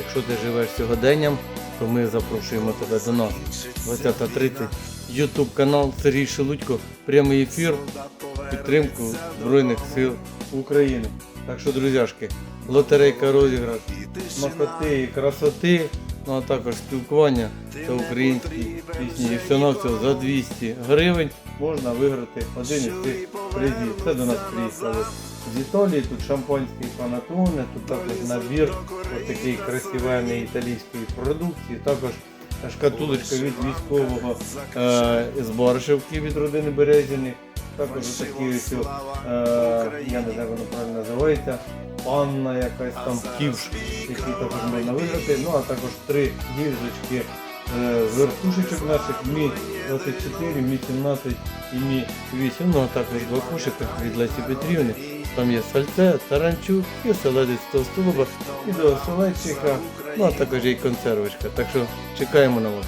Якщо ти живеш сьогоденням, то ми запрошуємо тебе до нас. 20.30 Ютуб канал Сергій Шелудько, прямий ефір, підтримку Збройних сил України. Так що, друзяшки, лотерейка розіграш, макоти і красоти, ну а також спілкування та українські пісні. І все на все за 200 гривень можна виграти один із цих призів. Це до нас приїхали з Італії, тут шампанський панатоне, тут також набір такий красивенний італійської продукції, також шкатулочка від військового е, з Баршевки від родини Березіних, також такі ось, е, я не знаю, воно правильно називається, панна якась там ківш, які також можна виграти. Ну а також три гільзочки е, з верхушечок наших Мі 24, Мі 17 і Мі 8. Ну а також два кошика від Лесі Петрівни. Там є сальце, таранчук і оселедець товстолоба, і до оселедчика, ну а також і консервочка. Так що чекаємо на вас.